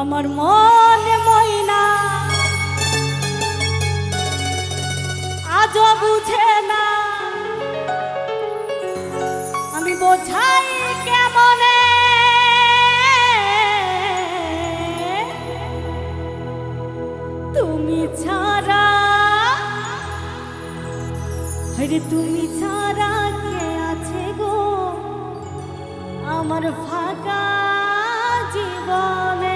আমার মনে ময়না। আজও বুঝে না। আমি বোঝাই কেমন? তুমি ছাড়া হরে তুমি ছাড়া কে আছে গো? আমার ফাঁকা জীবনে।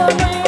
Oh,